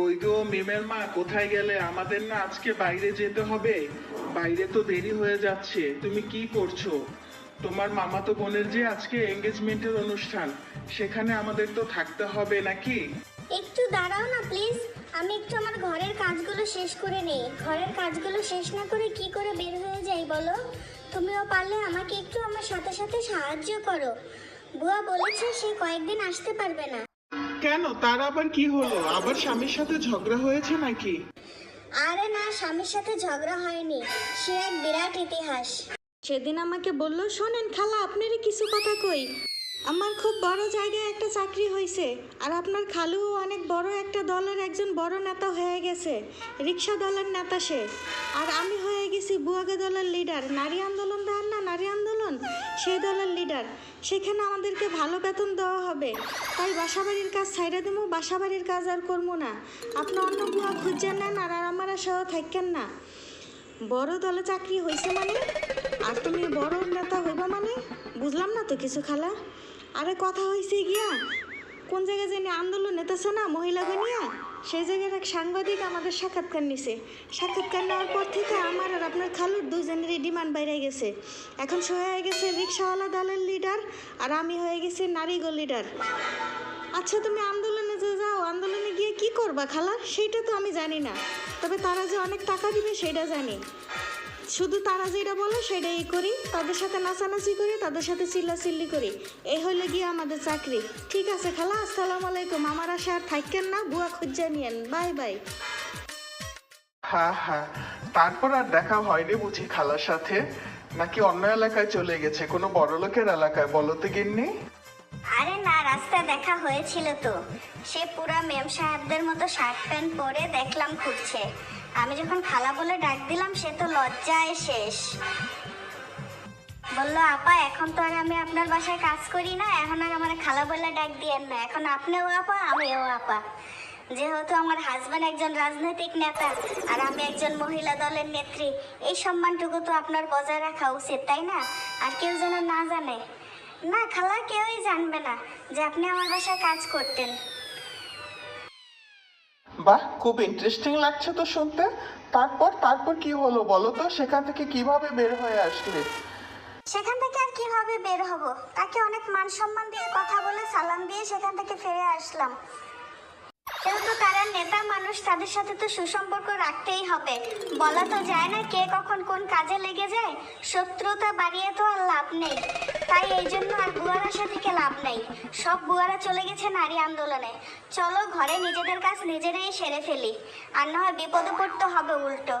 কই গো মিমের মা, কোথায় গেলে? আমাদের না আজকে বাইরে যেতে হবে। বাইরে তো দেরি হয়ে যাচ্ছে। তুমি কি করছ? তোমার মামাতো বোনের যে আজকে এঙ্গেজমেন্টের অনুষ্ঠান, সেখানে আমাদের তো থাকতে হবে নাকি? একটু দাঁড়াও না প্লিজ আমি একটু আমার ঘরের কাজগুলো শেষ করে নেই। ঘরের কাজগুলো শেষ না করে কি করে বের হয়ে যাই বলো? তুমিও পারলে আমাকে একটু আমার সাথে সাথে সাহায্য করো। বুয়া বলেছে সে কয়েকদিন আসতে পারবে না। কেন? তার আবার কি হলো? আবার স্বামীর সাথে ঝগড়া হয়েছে নাকি? আরে না স্বামীর সাথে ঝগড়া হয়নি। সে এক বিরাট ইতিহাস। সেদিন আমাকে বলল শোনেন খালা আপনারই কিছু কথা কই। আমার খুব বড় জায়গায় একটা চাকরি হয়েছে আর আপনার খালুও অনেক বড় একটা দলের একজন বড় নেতা হয়ে গেছে, রিক্সা দলের নেতা সে। আর আমি হয়ে গেছি বুয়াগা দলের লিডার নারী আন্দোলন দেন না নারী আন্দোলন? সেই দলের লিডার সেখানে আমাদেরকে ভালো বেতন দেওয়া হবে। তাই বাসাবাড়ির কাজ ছাইড়া দেবো বাসাবাড়ির কাজ আর করব না। আপনি অন্য বুয়া খুঁজছেন নেন আর আমার সহ থাকেন না। বড় দলে চাকরি হয়েছে মানে? আর তুমি বড় নেতা হইবা মানে? বুঝলাম না তো কিছু খালা। আরে কথা হয়েছে গিয়া, কোন জায়গায় জানি আন্দোলন নেতেছে না মহিলা নিয়ে, সেই জায়গার এক সাংবাদিক আমাদের সাক্ষাৎকার নিছে। সাক্ষাৎকার নেওয়ার পর থেকে আমার আর আপনার খালুর দুজনেরই ডিমান্ড বাইরে গেছে। এখন সে হয়ে গেছে রিক্সাওয়ালা দলের লিডার আর আমি হয়ে গেছি নারীগো লিডার আচ্ছা তুমি আন্দোলনে যে যাও, আন্দোলনে গিয়ে কি করবা খালা? সেইটা তো আমি জানি না। তবে তারা যে অনেক টাকা দিবে সেটা জানি। শুধু তারা যেটা বলে সেটাই করি তাদের সাথে নাচানাচি করি তাদের সাথে চিল্লাচিল্লি করি। এই হইলে গিয়ে আমাদের চাকরি। ঠিক আছে খালা আসসালামু আলাইকুম। আমার আশা আর থাকেন না বুয়া খুঁজা নিয়েন। Bye bye. হ্যাঁ হ্যাঁ তারপর আর দেখা হয়নি বুঝি খালার সাথে? নাকি অন্য এলাকায় চলে গেছে? কোনো বড় লোকের এলাকায় বলো তো গিন্নি। আরে না রাস্তায় দেখা হয়েছিল তো। সে পুরা মেম সাহেবদের মতো শার্ট প্যান্ট পরে দেখলাম ঘুরছে। আমি যখন খালা বলে ডাক দিলাম, সে তো লজ্জায় শেষ। বলল, আপা, এখন তো আর আমি আপনার বাসায় কাজ করি না, এখন আর আমার খালা বলে ডাক দিয়েন না। এখন আপনিও আপা, আমিও আপা। যেহেতু আমার হাজবেন্ড একজন রাজনৈতিক নেতা, আর আমি একজন মহিলা দলের নেত্রী, এই সম্মানটুকু তো আপনার বজায় রাখা উচিত, তাই না? আর কেউ যেন না জানে। না, খালা, কেউই জানবে না যে আপনি আমার বাসায় কাজ করতেন। বাহ, খুব ইন্টারেস্টিং লাগছে তো শুনতে। তারপর তারপর কি হলো বলো তো? সেখান থেকে কীভাবে বের হয়ে আসলে? সেখান থেকে আর কীভাবে বের হব? তাকে অনেক মান সম্মান দিয়ে কথা বলে সালাম দিয়ে সেখান থেকে ফিরে আসলাম। যেহেতু তারা নেতা মানুষ, তাদের সাথে তো সুসম্পর্ক রাখতেই হবে। বলা তো যায় না কে কখন কোন কাজে লেগে যায়। শত্রুতা বাড়িয়ে তো আর লাভ নেই। তাই এই জন্য আর বুয়ারা থেকে লাভ নেই? সব বুয়ারা চলে গেছে নারী আন্দোলনে। চলো ঘরে নিজেদের কাজ নিজেরাই সেরে ফেলি। আর না হয় বিপদে পড়তে হবে উল্টো।